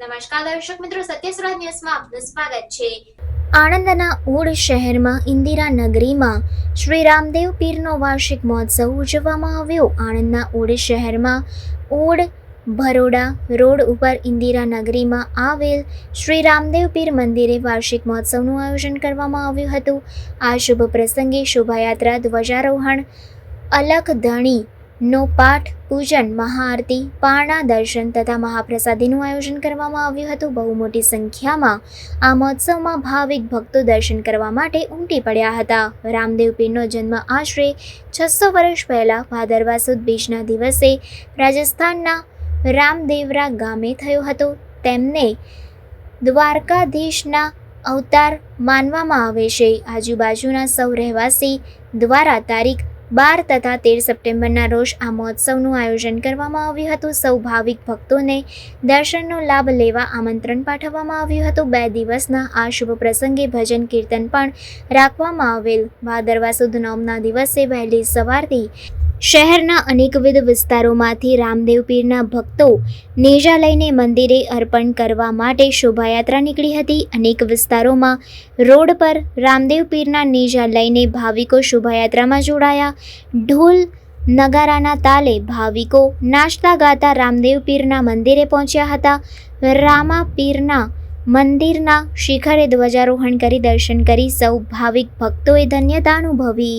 નમસ્કાર દર્શક મિત્રો સત્ય સુરત ન્યૂઝમાં આપનું સ્વાગત છે. આણંદના ઓડ શહેરમાં ઇન્દિરા નગરીમાં શ્રી રામદેવ પીરનો વાર્ષિક મહોત્સવ ઉજવવામાં આવ્યો. આણંદના ઓડ શહેરમાં ઓડ ભરોડા રોડ ઉપર ઇન્દિરા નગરીમાં આવેલ શ્રી રામદેવ પીર મંદિરે વાર્ષિક મહોત્સવનું આયોજન કરવામાં આવ્યું હતું. આ શુભ પ્રસંગે શોભાયાત્રા, ધ્વજારોહણ અલખ ધણી નો પાઠ, પૂજન, મહાઆરતી, પારણા દર્શન તથા મહાપ્રસાદીનું આયોજન કરવામાં આવ્યું હતું. બહુ મોટી સંખ્યામાં આ મહોત્સવમાં ભાવિક ભક્તો દર્શન કરવા માટે ઉમટી પડ્યા હતા. રામદેવ પીરનો જન્મ આશરે છસો વર્ષ પહેલાં ભાદરવા સુદ બીજના દિવસે રાજસ્થાનના રામદેવરા ગામે થયો હતો. તેમને દ્વારકાધીશના અવતાર માનવામાં આવે છે. આજુબાજુના સૌ રહેવાસી દ્વારા તારીખ બાર તથા તેર સપ્ટેમ્બરના રોજ આ મહોત્સવનું આયોજન કરવામાં આવ્યું હતું. સૌ ભાવિક ભક્તોને દર્શનનો લાભ લેવા આમંત્રણ પાઠવવામાં આવ્યું હતું. બે દિવસના આ શુભ પ્રસંગે ભજન કીર્તન પણ રાખવામાં આવેલ. ભાદરવા સુદ નવમના દિવસે વહેલી સવારથી શહેરના અનેકવિધ વિસ્તારોમાંથી રામદેવ પીરના ભક્તો નેજા લઈને મંદિરે અર્પણ કરવા માટે શોભાયાત્રા નીકળી હતી. અનેક વિસ્તારોમાં રોડ પર રામદેવ પીરના નેજા લઈને ભાવિકો શોભાયાત્રામાં જોડાયા. ઢોલ નગારાના તાલે ભાવિકો નાચતા ગાતા રામદેવ પીરના મંદિરે પહોંચ્યા હતા. રામા પીરના મંદિરના શિખરે ધ્વજારોહણ કરી દર્શન કરી સૌ ભાવિક ભક્તોએ ધન્યતા અનુભવી.